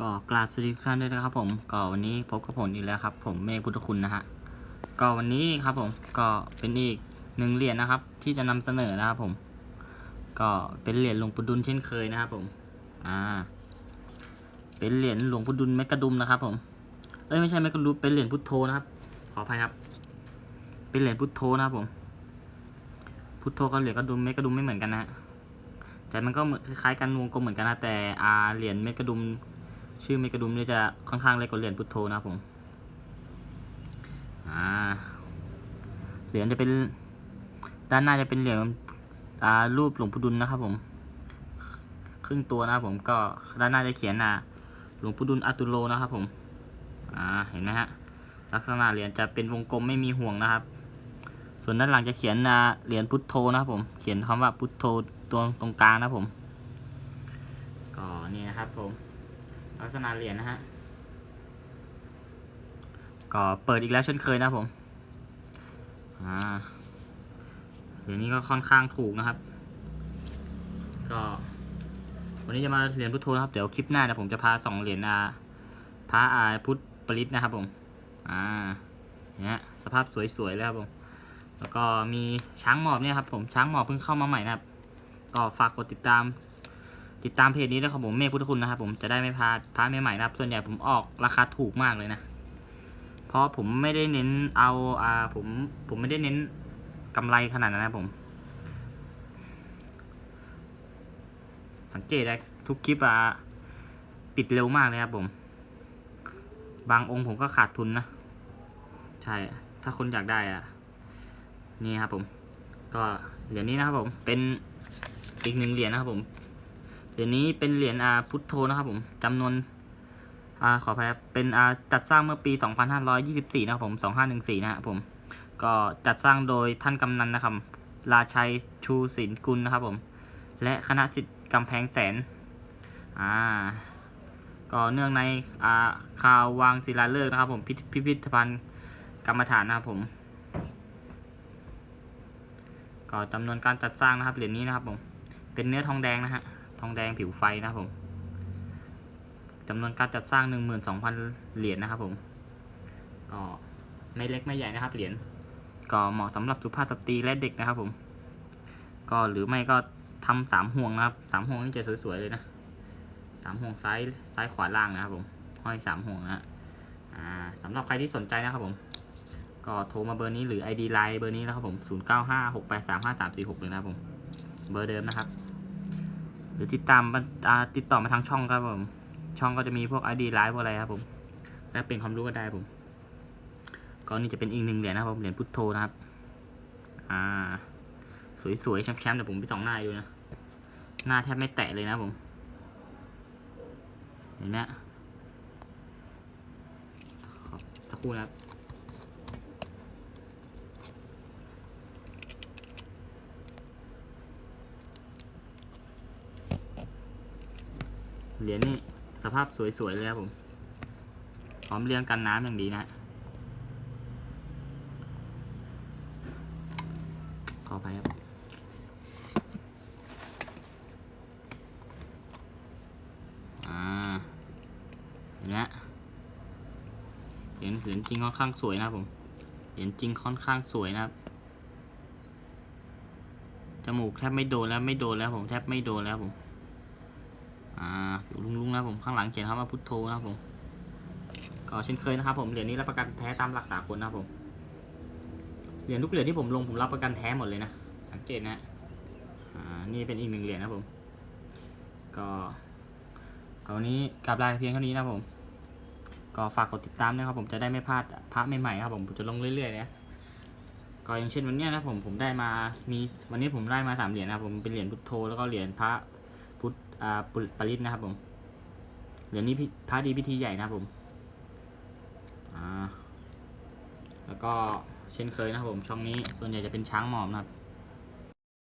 ก็กราบสวัสดีทุกท่านด้วยนะครับผมก็วันนี้พบกับผมอีกแล้วครับ ผมเมฆพุทธคุณนะฮะก็วันนี้ครับผมก็เป็นอีกหนึ่งเหรียญนะครับ ที่จะนำเสนอนะครับผม ก็เป็นเหรียญหลวงปู่ดุลเช่นเคยนะครับผมอ่าเป็นเหรียญหลวงปู่ดุลเมกะดุมนะครับ ผมเอ้ยไม่ใช่เมกะดุมเป็นเหรียญพุทโธนะครับ ขออภัยครับ เป็นเหรียญพุทโธนะครับผม พุทโธกับเหรียญกระดุมเมกะดุมไม่เหมือนกันนะฮะแต่มันก็คล้ายๆกันวงกลมเหมือนกันนะแต่อาเหรียญเมกะดุม ชื่อเมกะดุมเนี่ยจะค่อนข้างเล็กกว่าเหรียญพุทโธนะครับผม อ่า เหรียญจะเป็น ด้านหน้าจะเป็นเหรียญอ่ารูปหลวงปู่ดุลนะครับผม ครึ่งตัวนะครับผมก็ด้านหน้าจะเขียนอ่าหลวงปู่ดุลอาตุโลนะครับผม อ่า เห็นไหมฮะ ลักษณะเหรียญจะเป็นวงกลมไม่มีห่วงนะครับ ส่วนด้านหลังจะเขียนอ่าเหรียญพุทโธนะครับผม เขียนคำว่าพุทโธตัวตรงกลางนะครับผม ก็นี่นะครับผม ลักษณะเหรียญนะฮะ ก็เปิดอีกแล้วเช่นเคยนะผม อ่า เหรียญนี้ก็ค่อนข้างถูกนะครับ ก็วันนี้จะมาเหรียญพุทโธนะครับ เดี๋ยวคลิปหน้าเดี๋ยวผมจะพาสองเหรียญอาพระอาพุทธปริศนะครับผม อ่าเนี่ยสภาพสวยๆเลยครับผม แล้วก็มีช้างหมอบเนี่ยครับผมช้างหมอบเพิ่งเข้ามาใหม่นะครับ ก็ฝากกดติดตาม ติดตามเพจนี้ด้วยครับผมเมฆพุทธคุณนะครับผมจะได้ไม่พลาดพระใหม่ๆนะครับ ส่วนใหญ่ผมออกราคาถูกมากเลยนะ เพราะผมไม่ได้เน้นเอาอ่าผมผมไม่ได้เน้นกำไรขนาดนั้นนะผม สังเกตได้ทุกคลิปอะปิดเร็วมากเลยครับผม บางองค์ผมก็ขาดทุนนะ ใช่ ถ้าคนอยากได้อะ นี่ครับผม ก็เหรียญนี้นะครับผมเป็นอีกหนึ่งเหรียญนะครับผม เหรียญนี้เป็นเหรียญอาพุทโธนะครับผมจำนวนอาขออภัยครับเป็นอาจัดสร้างเมื่อปี 2524 นะครับผม 2514 นะครับผม ก็จัดสร้างโดยท่านกำนันนะครับ ราชัยชูศิลกุลนะครับผม และคณะสิทธิ์กำแพงแสน อ่า ก็เนื่องในอ่าข่าววางศิลาฤกษ์นะครับผม พิพิพพธภัณฑ์กรรมฐานนะครับผม ก็จำนวนการจัดสร้างนะครับเหรียญนี้นะครับผม เป็นเนื้อทองแดงนะฮะ องแดงผิวไฟนะครับผมจำนวนการจัดสร้าง 12,000 เหรียญนะครับผมก็ไม่เล็กไม่ใหญ่นะครับเหรียญก็เหมาะสำหรับสุภาพสตรีและเด็กนะครับผม ก็หรือไม่ก็ทำสามห่วงนะครับสามห่วงนี่จะสวยๆเลยนะสามห่วงซ้ายซ้ายขวาล่างนะครับผมห้อยสามห่วงนะอ่าสำหรับใครที่สนใจนะครับผม ก็โทรมาเบอร์นี้หรือ ID Line เบอร์นี้นะครับผม 0 9 5 6 8 3 5 3 4 6เลยนะครับผม เบอร์เดิมนะครับ หรือติดตามมาติดต่อมาทางช่องครับผม ช่องก็จะมีพวก ID Line พวกอะไรครับผมและเป็นความรู้ก็ได้ผมก็นี่จะเป็นอีกหนึ่งเหรียญนะครับผมเหรียญพุทโธนะครับ อ่า สวยๆแชมป์ๆเดี๋ยวผมไปส่องหน้าอยู่นะหน้าแทบไม่แตะเลยนะผม เห็นไหมสักครู่นะครับ เหรียญนี่สภาพสวยๆเลยครับผมพร้อมเรียงกันน้ำอย่างดีนะขออภัยครับ อ่า เห็นไหมเหรียญเหรียญจริงค่อนข้างสวยนะผม เหรียญจริงค่อนข้างสวยนะครับ จมูกแทบไม่โดนแล้วไม่โดนแล้วผมแทบไม่โดนแล้วผม อ่าผิวลุงๆนะผมข้างหลังเขียนคำว่าพุทโธนะผมก็เช่นเคยนะครับผมเหรียญนี้รับประกันแท้ตามหลักสากลนะผมเหรียญทุกเหรียญที่ผมลงผมรับประกันแท้หมดเลยนะสังเกตนะอ่านี่เป็นอีกหนึ่งเหรียญนะผม ก็ก็วันนี้กลับลาเพียงเท่านี้นะผม ก็ฝากกดติดตามนะครับผมจะได้ไม่พลาดพระใหม่ๆครับผมผมจะลงเรื่อยๆนะก็อย่างเช่นวันนี้นะผมผมได้มามีวันนี้ผมได้มาสามเหรียญนะผมเป็นเหรียญพุทโธแล้วก็เหรียญพระ ปุปริตนะครับผมเหรียญนี้พิพระดีพิธีใหญ่นะครับผมแล้วก็เช่นเคยนะครับผมช่องนี้ส่วนใหญ่จะเป็นช้างหมอบนะครับ